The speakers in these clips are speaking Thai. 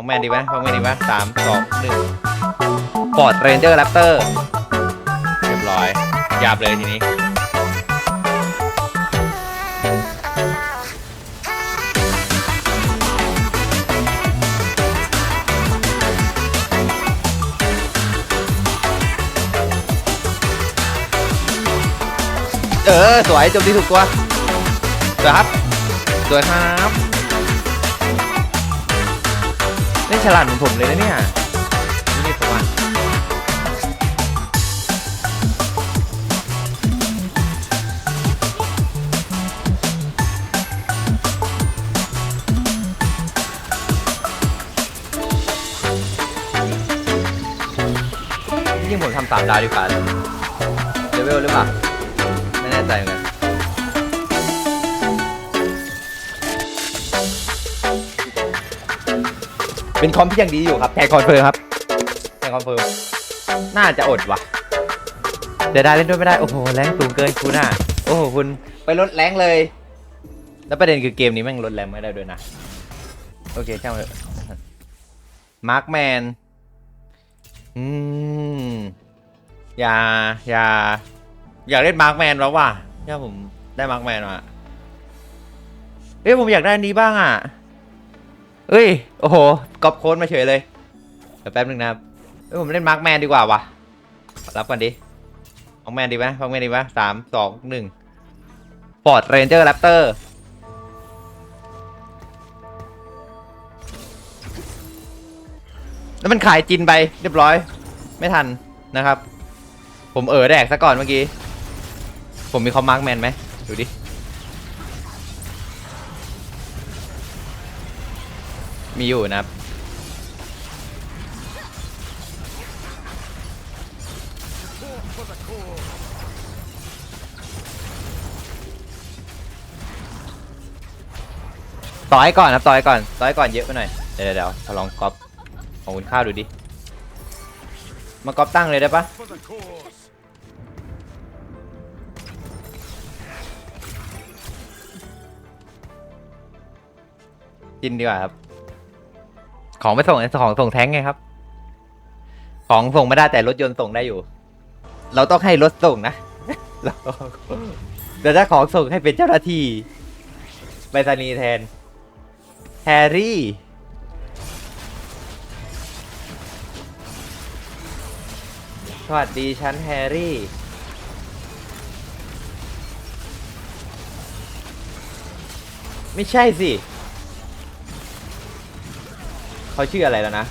ของแมนดีไหมของแมนดีไหมสามสองหนึ่งฟอร์ดเรนเจอร์แรปเตอร์เรียบร้อยหยาบเลยทีนี้ เออ สวยจบที่ถูกตัวสวยครับ สวยครับ เล่นฉลาดเหมือนผมเลยนะเนี่ยนี่นี่ผมว่าจริงๆผมทำสามดาวดีกว่าเลเวลหรือเปล่า ไม่แน่ใจเหมือนกัน เป็นคอมที่ยังดีอยู่ครับแทนคอนเฟิร์มครับแทนคอนเฟิร์ม น่าจะอดว่ะเดี๋ยวได้เล่นด้วยไม่ได้ โอ้โห แรงสูงเกินคุณอะ โอ้โห คุณไปลดแรงเลย แล้วประเด็นคือเกมนี้แม่งลดแรงไม่ได้ด้วยนะ โอเคช่างมันเถอะมาร์คแมน อืม อย่า อย่า อยากเล่นมาร์คแมนแล้วว่ะเนี่ยผมได้มาร์คแมนมาเอ้ยผมอยากได้อันนี้บ้างอะ เอ้ย โอ้โหกอบโค้ดมาเฉยเลย เดี๋ยวแป๊บนึงนะครับเอ้ยผมเล่นมาร์คแมนดีกว่าวะรับกันดิมาร์คแมนดีไหมมาร์คแมนดีไหมสามสองหนึ่งฟอร์ดเรนเจอร์แรปเตอร์แล้วมันขายจินไปเรียบร้อย ไม่ทันนะครับ ผมเออแดกซะก่อนเมื่อกี้ ผมมีคอมมาร์กแมนไหมดูดิ มีอยู่นะครับ ต่อให้ก่อนครับต่อให้ก่อนต่อให้ก่อนเยอะไปหน่อย เดี๋ยวเดี๋ยวเดี๋ยวขอลองก๊อปของคุณข้าวดูดิ มาก๊อปตั้งเลยได้ปะ For the cause. จินดีกว่าครับ ของไปส่งของส่งแท้งไงครับ ของส่งไม่ได้แต่รถยนต์ส่งได้อยู่ เราต้องให้รถส่งนะเราเดี๋ยวถ้าของส่งให้เป็นเจ้าหน้าที่ไปรษณีย์แทนแฮร์รี่สวัสดีฉันแฮร์รี่ไม่ใช่สิ เขาชื่ออะไรแล้วนะ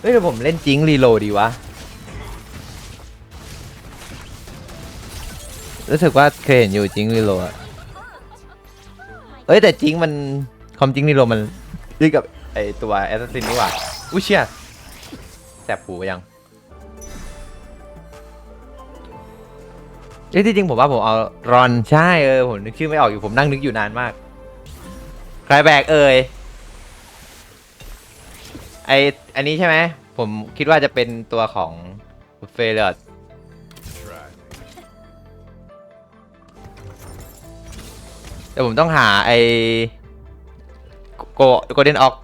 เฮ้ยแต่ผมเล่นจิงรีโหลดีวะ รู้สึกว่าเคยเห็นอยู่จิงรีโหลดอะเอ้ยแต่จิงมันคอมจิงรีโหลดมันดีกับไอตัวแอสซัสซินนี่หว่าอุ้ยเชี่ยแสบหูยังเอ้ยที่จริงผมว่าผมเอารอนใช่เออผมนึกชื่อไม่ออกอยู่ผมนั่งนึกอยู่นานมาก ครแบกเอ่ยไออันนี้ใช่ไหม ผมคิดว่าจะเป็นตัวของเฟรด Try. แต่ผมต้องหาไอโกโกเด้นออก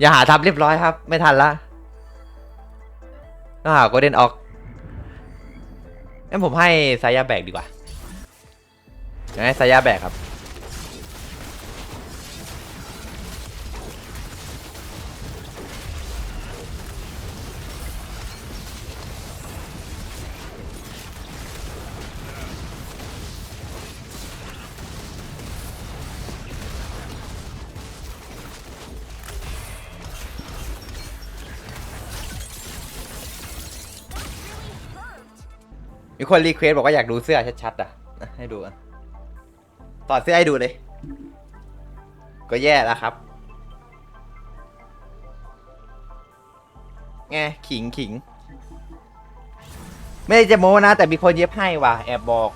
อย่าหาทับเรียบร้อยครับ ไม่ทันละต้องหาโกเด้นออกงั้นผมให้สายาแบกดีกว่างั้นให้สายาแบกครับ คนรีเควสบอกว่าอยากดูเสื้อชัดๆอะให้ดูอะถอดเสื้อให้ดูเลย ก็แย่แล้วครับไงขิงขิง ไม่ได้จะโม้นะ แต่มีคนเย็บให้ว่ะแอบบอก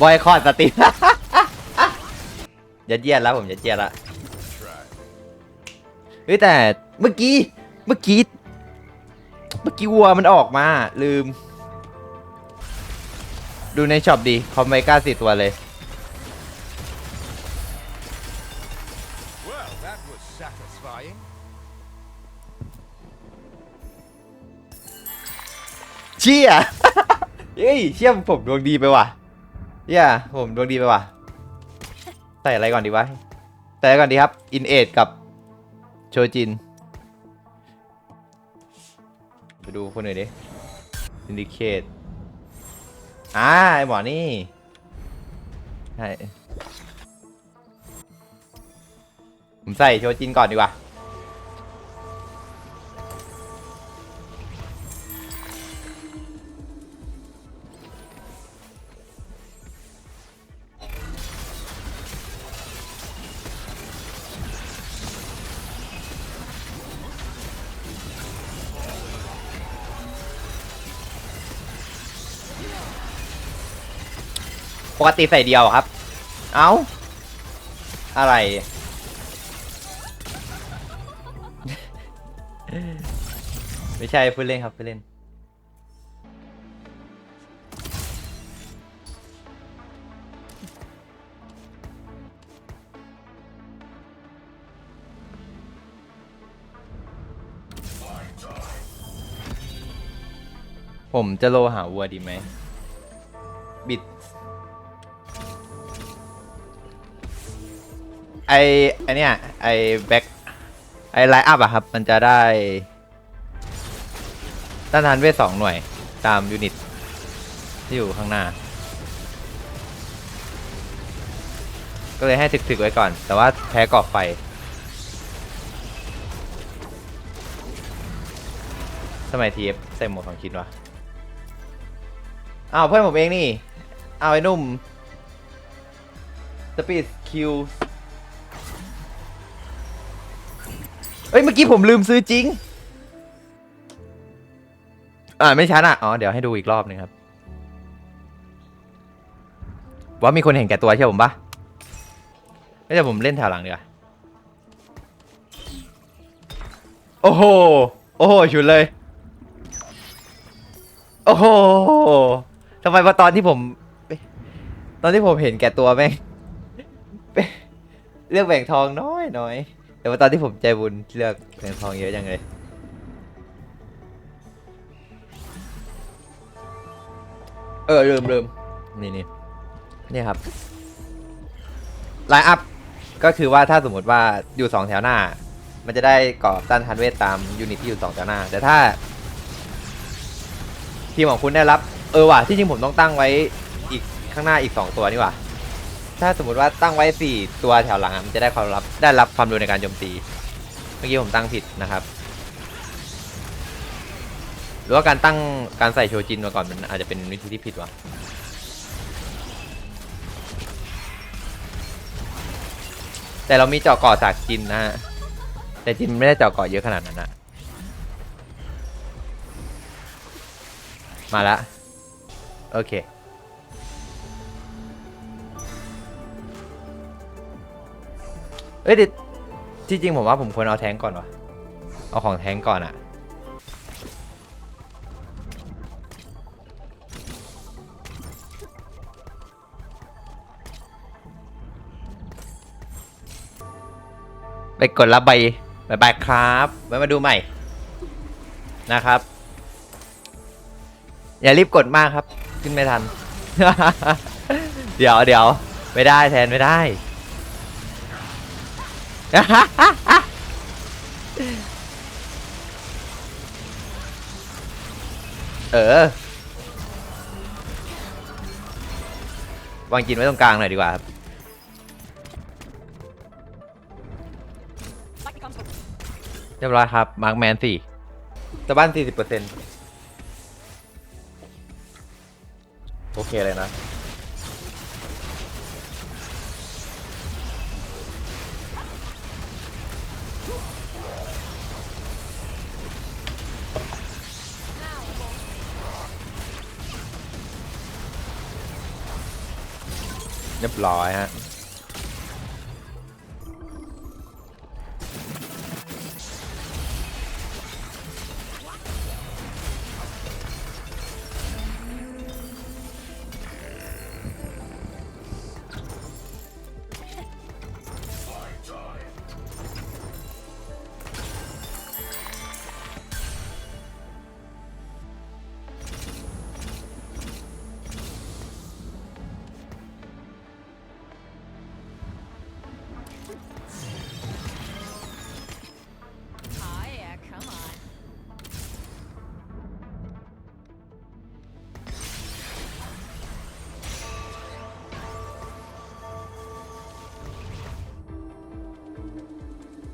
บอยคอดสตรีม ยัดเยียดแล้วผมยัดเยียดละ Try. เฮ้ยแต่เมื่อกี้เมื่อกี้เมื่อกี้วัวมันออกมา ลืม ดูในช็อปดีคอมไมก้าสี่ตัวเลย Well, that was satisfying. เชี่ยเฮ้ยเชี่ยผมดวงดีไปว่ะ เชี่ยผมดวงดีไปว่ะใส่อะไรก่อนดีวะใส่อะไรก่อนดีครับอินเอกับโชจินไปดูคนอื่นดิอินดิเคตอ่าไอหมอนี่ใช่ผมใส่โชจินก่อนดีกว่า ปกติใส่เดียวครับ เอ้า อะไร ไม่ใช่พูดเล่นครับพูดเล่น ผมจะโลหาวัวดีไหม บิด ไอไอเนี้ยไอแบ็คไอไลน์อัพอะครับ มันจะได้ต้านทานเวทสองหน่วยตามยูนิต ที่อยู่ข้างหน้า ก็เลยให้ถึกๆไว้ก่อน แต่ว่าแพ้กรอบไฟสมัยทีเอฟใส่หมวกสองชิ้นวะอ้าวเพื่อนผมเองนี่ เอาวไอ้นุ่ม สปีดคิว เอ้ยเมื่อกี้ผมลืมซื้อจริง อ่าไม่ชัดอะ อ๋อ เดี๋ยวให้ดูอีกรอบหนึงครับ ว่ามีคนเห็นแก่ตัวใช่ผมปะไม่ใช่ผมเล่นแถวหลังดีกว่าโอ้โห โอ้โหชุดเลย โอ้โหทำไมมาตอนที่ผม ตอนที่ผมเห็นแก่ตัวแม่งเลือกแบ่งทองน้อยน้อย แต่ว่าตอนที่ผมใจบุญเลือกแบ่งทองเยอะจังเลยเออลืมลืมนี่นี่นี่ครับไลน์อัพก็คือว่าถ้าสมมติว่าอยู่สองแถวหน้า มันจะได้กรอบต้านทานเวทตามยูนิตที่อยู่สองแถวหน้า แต่ถ้า ทีมของคุณได้รับ เออว่ะที่จริงผมต้องตั้งไว้อีกข้างหน้าอีกสองตัวนี่ว่ะ ถ้าสมมติว่าตั้งไว้สี่ตัวแถวหลังอะมันจะได้ความรับได้รับความเร็วในการโจมตี เมื่อกี้ผมตั้งผิดนะครับ หรือว่าการตั้งการใส่โชจินมาก่อนมันอาจจะเป็นวิธีที่ผิดวะแต่เรามีเจาะเกาะจากจินนะฮะแต่จินไม่ได้เจาะเกาะเยอะขนาดนั้นนะมาละโอเค เอ้ยเดี๋ยวที่จริงผมว่าผมควรเอาแทงก่อนวะเอาของแทงก่อนอะไปกดรับใบใบใบายครับไว้มาดูใหม่นะครับ อย่ารีบกดมากครับ ขึ้นไม่ทัน เดี๋ยวเดี๋ยวไม่ได้แทนไม่ได้ เออ วางกินไว้ตรงกลางหน่อยดีกว่าครับ เรียบร้อยครับ มาร์กแมนสี่จะบ้านสี่สิบเปอร์เซ็นต์โอเคเลยนะ เรียบร้อยฮะ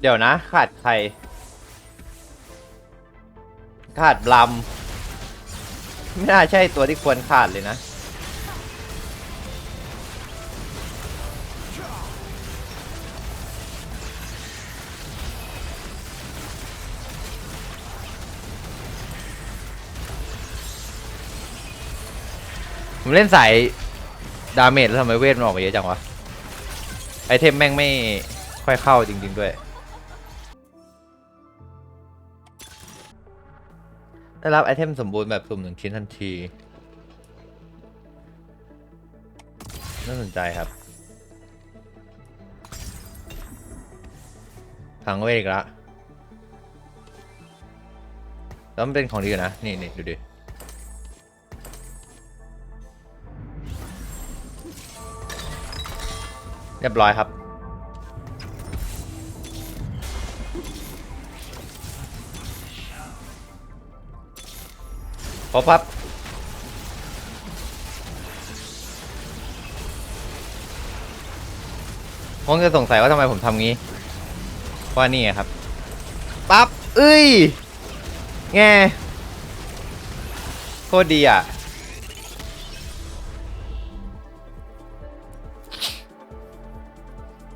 เดี๋ยวนะ ขาดใคร ขาดบลัมไม่น่าใช่ตัวที่ควรขาดเลยนะผมเล่นสายดาเมจแล้วทำไมเวทมันออกมาเยอะจังวะ ไอเทมแม่งไม่ค่อยเข้าจริง ๆ ด้วย ได้รับไอเทมสมบูรณ์แบบสุ่มหนึ่งชิ้นทันที น่าสนใจครับพังเวกล้วแล้วมันเป็นของดีอยู่นะ นี่นี่ดูดิเรียบร้อยครับ บครับคงจะสงสัยว่าทำไมผมทำงี้เพราะว่านี่ครับ ปั๊บเอ้ย แงโคตรดีอะ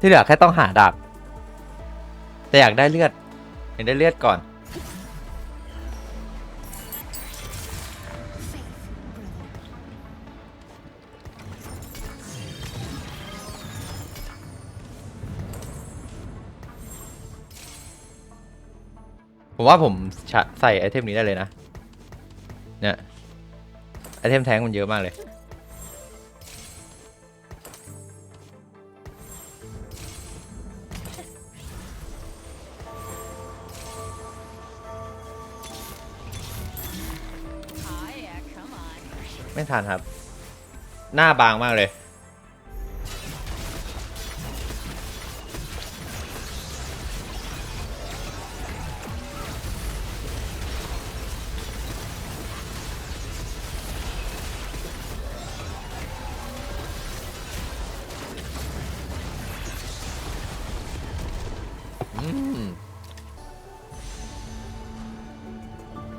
ที่เหลือแค่ต้องหาดาบแต่อยากได้เลือดอยากได้เลือดก่อน ผมว่าผมใส่ไอเทมนี้ได้เลยนะ เนี่ย ไอเทมแทงมันเยอะมากเลยไม่ทันครับ หน้าบางมากเลย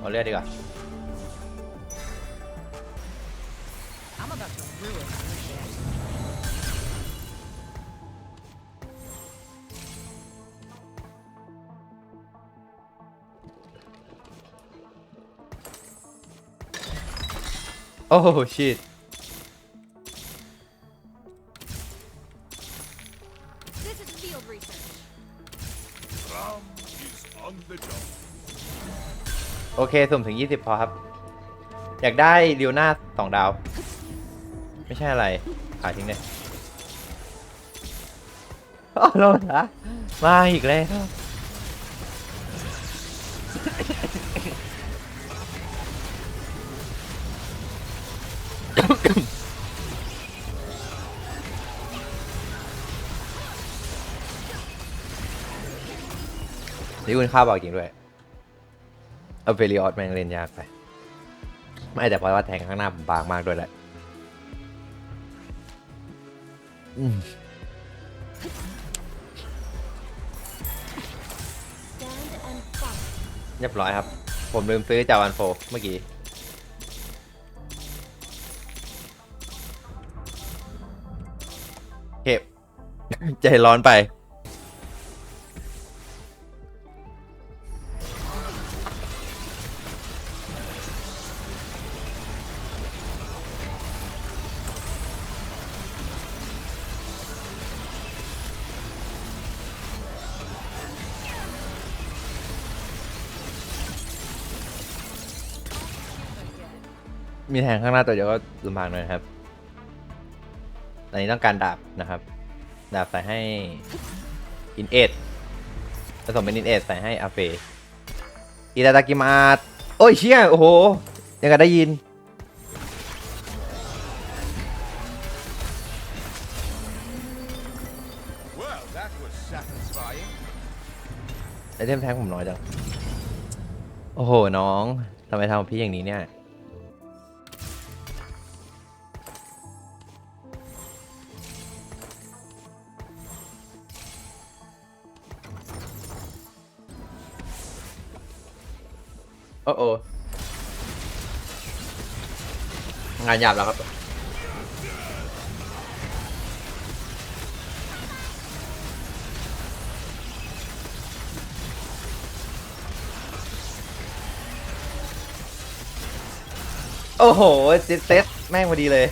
เอาเลือดดีกว่า I'm about to ruin your shit. โอ้ชิต เคสุ่มถึง 20 พอครับ อยากได้รียวหน้าสองดาว ไม่ใช่อะไรขายทิ้งเลยโอ้โลนะมาอีกแล้วนี่คุณค่าบอกจริงด้วย เอาเฟริออสแม่งเล่นยากไป ไม่แต่เพราะว่าแทงข้างหน้าผมบางมากด้วยแหละเรียบร้อยครับ ผมลืมซื้อจาวันโฟเมื่อกี้ เก็บ ใจร้อนไป มีแทงข้างหน้าตัวเดียวก็ลำบากหน่อยนะครับอันนี้ต้องการดาบนะครับ ดาบใส่ให้อินเอทผสมเป็นอินเอทใส่ให้อาเฟอิตาตากิมาสโอ้ยเชี่ยโอ้โห ยังกับได้ยิน Well, that was satisfying. ไอเทมแทงผมน้อยจัง โอ้โห น้อง ทำไมทำกับพี่อย่างนี้เนี่ย อ้โองานหยาบแล้วครับ โอ้โหเซตเซตแม่งพอดีเลย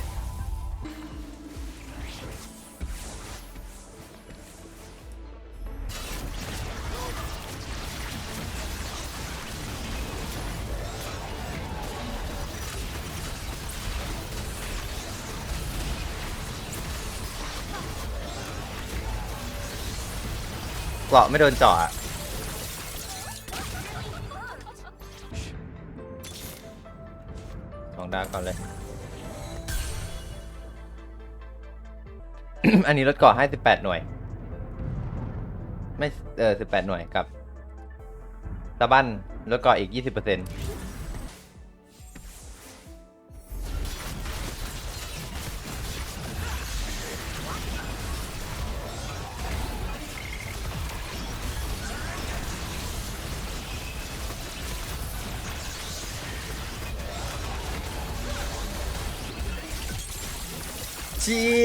เกราะไม่โดนเจาะอสองดาก่อนเลย อันนี้ลดเกราะให้18หน่วย ไม่ เออ18หน่วยกับตะบันลดเกราะอีก20%เชี่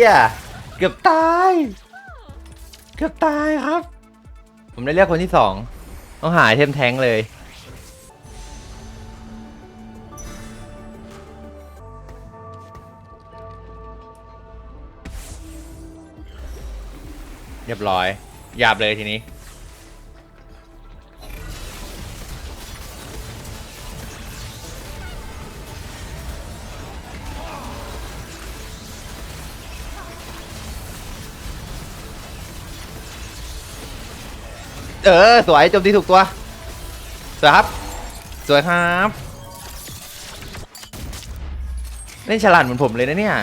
ยเกือบตาย เกือบตายครับ ผมได้เลือกคนที่สองต้องหาไอเทมแทงเลย เรียบร้อยหยาบเลยทีนี้ เออ สวยโจมตีถูกตัว สวยครับ สวยครับเล่นฉลาดเหมือนผมเลยนะเนี่ย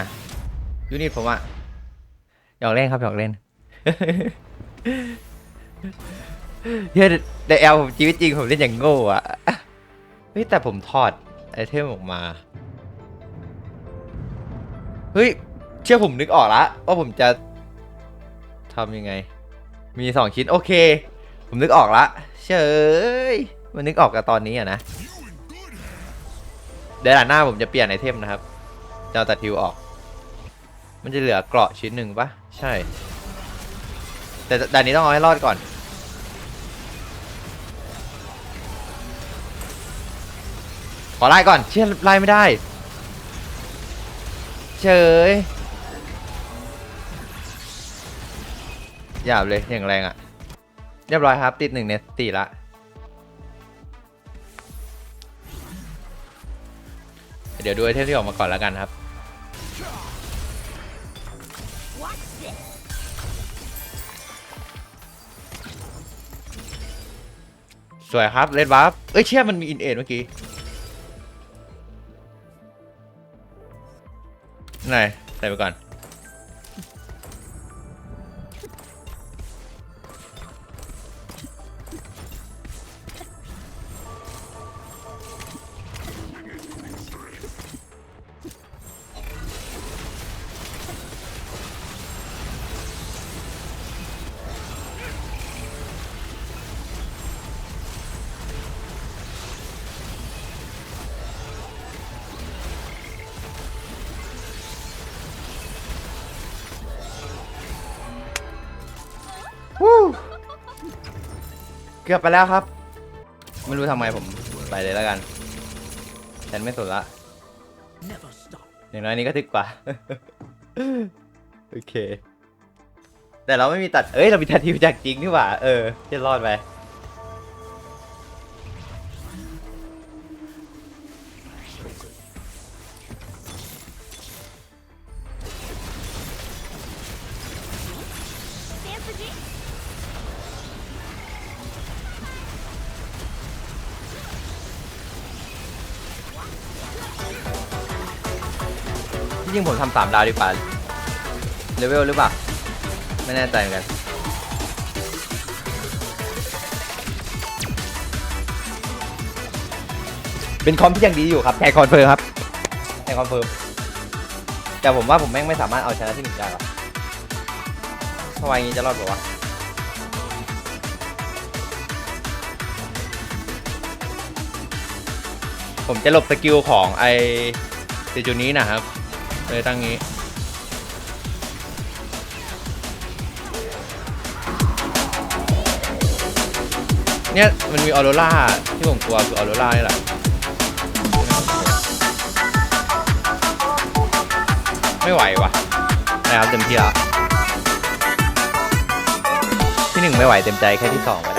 ยูนิตผมอะหยอกเล่นครับหยอกเล่นเฮ้ยแต่แอลผมชีวิตจริงผมเล่นอย่างโง่อะเฮ้ยแต่ผมถอดไอเทมออกมา เฮ้ย เชื่อผมนึกออกละว่าผมจะทำยังไง มีสองชิ้น โอเค ผมนึกออกละเฉยมันนึกออกกับตอนนี้อะนะ เดี๋ยวดาหน้าผมจะเปลี่ยนไอเทมนะครับจะเอาตัดทิวออก มันจะเหลือเกราะชิ้นหนึ่งปะใช่ แต่ด่านนี้ต้องเอาให้รอดก่อน ขอไล่ก่อน เชื่อไล่ไม่ได้ เฉยหยาบเลยอย่างแรงอะ เรียบร้อยครับ ติดหนึ่งในสี่ละ เดี๋ยวดูไอเทมที่ออกมาก่อนแล้วกันครับ สวยครับเลดบัฟเอ้ยเชี่ยมันมีอินเอ็ดเมื่อกี้ไหนใส่ไปก่อน กือบไปแล้วครับ ไม่รู้ทำไมผมไปเลยแล้วกันฉันไม่สนละอย่างน้อยนี้ก็ถึกกว่า โอเค แต่เราไม่มีตัด เอ้ย เรามีตัดทิวจากจริงนี่หว่า เออจะรอดไป สามดาวดีกว่าเลเวลหรือเปล่า ไม่แน่ใจเหมือนกันเป็นคอมที่ยังดีอยู่ครับแทนคอนเฟิร์มครับแทนคอนเฟิร์มแต่ผมว่าผมแม่งไม่สามารถเอาชนะที่หนึ่งได้หรอกทำไมอย่างนี้จะรอดเปล่าวะผมจะหลบสกิลของไอเซจูนี้นะครับ เลยตั้งงี้เนี่ยมันมีออโรราที่ผมกลัวคือออโรรานี่แหละไม่ไหววะนะครับเต็มที่ล้วที่หนึ่งไม่ไหวเต็มใจแค่ที่สอง